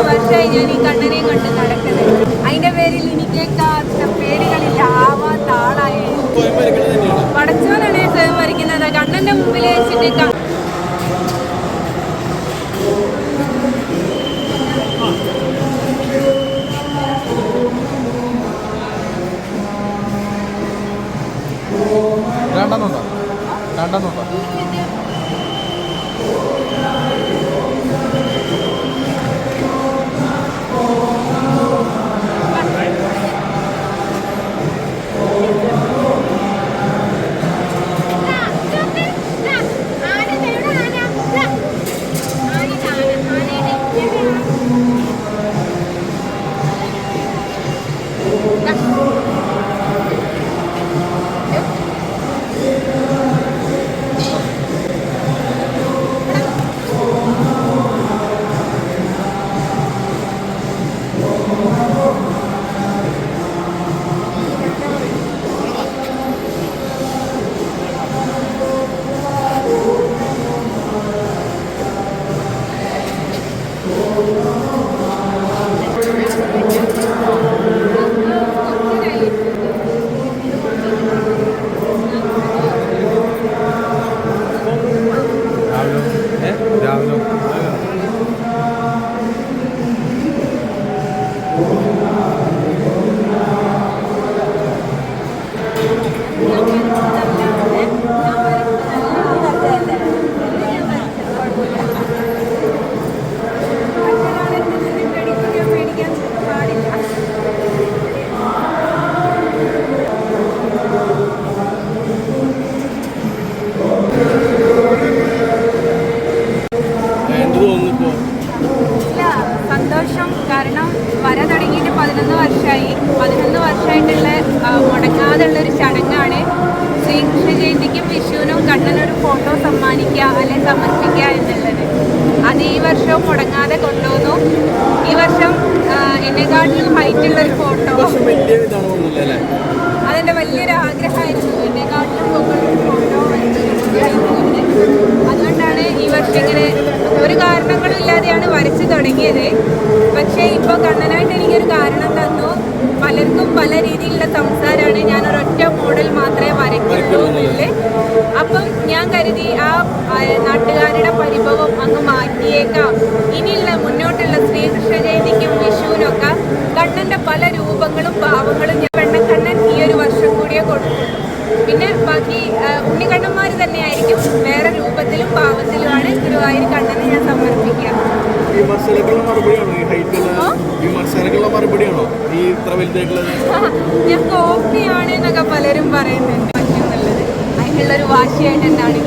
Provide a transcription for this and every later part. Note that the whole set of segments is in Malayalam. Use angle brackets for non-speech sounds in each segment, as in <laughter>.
പതിനൊന്ന് വർഷമായി ഞാൻ ഈ കണ്ണനെ കൊണ്ട് നടക്കുന്നത്. അതിന്റെ പേരിൽ എനിക്കേക്കാത്ത പേരുകളില്ല ആവാത്ത ആളായ പടച്ചോനാണ് സ്വയം വരയ്ക്കുന്നത്. കണ്ണന്റെ മുമ്പിൽ വെച്ചിട്ട് ക- രണ്ടെണ്ണുണ്ടോ വർഷമായി പതിനൊന്ന് വർഷമായിട്ടുള്ള മുടങ്ങാതെയുള്ള ഒരു ചടങ്ങാണ് ശ്രീകൃഷ്ണ ജയന്തിക്കും വിഷുവിനും കണ്ണനൊരു ഫോട്ടോ സമ്മാനിക്കുക അല്ലെങ്കിൽ സമർപ്പിക്കുക എന്നുള്ളത്. അത് ഈ വർഷവും മുടങ്ങാതെ കൊണ്ടുവന്നു. ഈ വർഷം എന്നെക്കാട്ടിലും ഹൈറ്റുള്ള ഒരു ഫോട്ടോ. അതെന്റെ വലിയൊരു ആഗ്രഹമായിരുന്നു. എന്നെക്കാട്ടിലും ഫോട്ടോ അതുകൊണ്ടാണ് ഈ വർഷം ഇങ്ങനെ ഒരു കാരണങ്ങളില്ലാതെയാണ് വരച്ചു തുടങ്ങിയത്. പക്ഷേ ഇപ്പോൾ കണ്ണനായിട്ട് എനിക്കൊരു കാരണം തന്നു. പലർക്കും പല രീതിയിലുള്ള സംസാരമാണ്. ഞാൻ ഒരൊറ്റ മോഡൽ മാത്രമേ വരയ്ക്കുള്ളൂ എന്നുള്ളത് അപ്പം ഞാൻ കരുതി ആ, നാട്ടുകാരുടെ പരിഭവം അങ്ങ് മാറ്റിയേക്കാം. ഇനിയുള്ള മുന്നോട്ടുള്ള ശ്രീകൃഷ്ണ ജയന്തിക്കും വിഷുവിനൊക്കെ കണ്ണന്റെ പല രൂപങ്ങളും ഭാവങ്ങളും പിന്നെ ബാക്കി ഉണ്ണിക്കണ്ണന്മാർ തന്നെയായിരിക്കും വേറെ രൂപത്തിലും ഭാവത്തിലുമാണ് ഗുരുവായൂർ കണ്ണനെ ഞാൻ സമർപ്പിക്കുക. മറുപടിയാണോ? ഈ ഹൈറ്റുള്ള ആ? വിമർശനക്കുള്ള മറുപടിയാണോ? ഈ ഇത്ര വലുതായിട്ടുള്ളത് <laughs> ഞാൻ കോപ്പിയാണ് എന്നൊക്കെ പലരും പറയുന്നുണ്ട്. പറ്റുന്നുള്ളത്. അതിനുള്ളൊരു വാശിയായിട്ട് എന്താണ്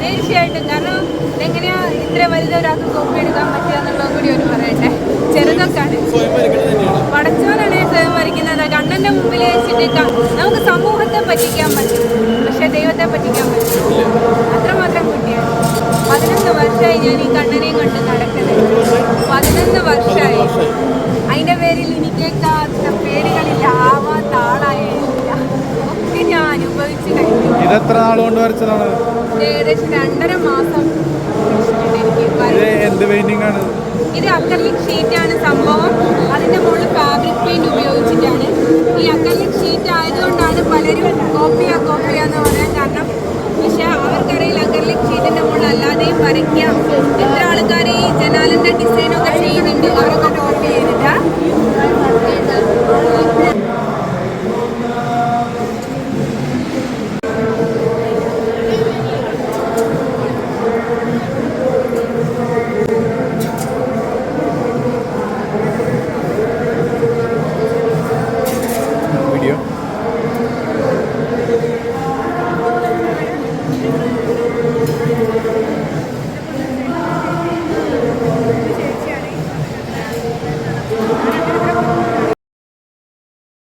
തീർച്ചയായിട്ടും കാരണം എങ്ങനെയാ ഇത്ര വലുതൊരാൾക്ക് കോപ്പി എടുക്കാൻ പറ്റുക എന്നുള്ളത് കൂടി ഒരു പറയട്ടെ. ചെറുതൊക്കെയാണ് സ്വയം വരയ്ക്കുന്നത് തന്നെയാണ് പടച്ചോനാണ് സ്വയം വരയ്ക്കുന്നത് കണ്ണന്റെ മുമ്പിൽ വെച്ചിട്ട് ക- നമുക്ക് സമൂഹത്തെ പറ്റിക്കാൻ പറ്റും പക്ഷെ ദൈവത്തെ പറ്റിക്കാൻ പറ്റില്ല അത്രമാത്രം കുട്ടിയാണ് പതിനൊന്ന് വർഷമായി ഞാൻ ഈ കണ്ണനെയും കൊണ്ട് നടക്കുന്നത് പതിനൊന്ന് വർഷമായി വർഷമായി. അതിന്റെ പേരിൽ എനിക്കേക്കാത്ത പേടികളില്ല ആവാത്ത ആളായില്ല ഒക്കെ ഞാൻ അനുഭവിച്ചു കഴിഞ്ഞു ഇത് എത്ര നാൾ കൊണ്ട് വരച്ചതാണ്. ഏകദേശം രണ്ടര മാസം. എന്ത് പെയിന്റിംഗ് ആണ്? ഇത് അക്കർലിക് ഷീറ്റാണ് സംഭവം. അതിന്റെ മുകളിൽ ഫാബ്രിക് പെയിന്റ് ഉപയോഗിച്ചിട്ടാണ്. ഈ അക്കർലിക് ഷീറ്റ് ആയതുകൊണ്ടാണ് പലരും കോപ്പിയാ കോപ്പിയാ എന്ന് പറയാൻ കാരണം പക്ഷെ അവർക്കറിയില്ല അക്കർലിക് ഷീറ്റിന്റെ മുകളിൽ അല്ലാതെയും വരയ്ക്കാം. എത്ര ആൾക്കാർ ഈ ജനാലിന്റെ ഡിസൈനൊക്കെ അവരൊക്കെ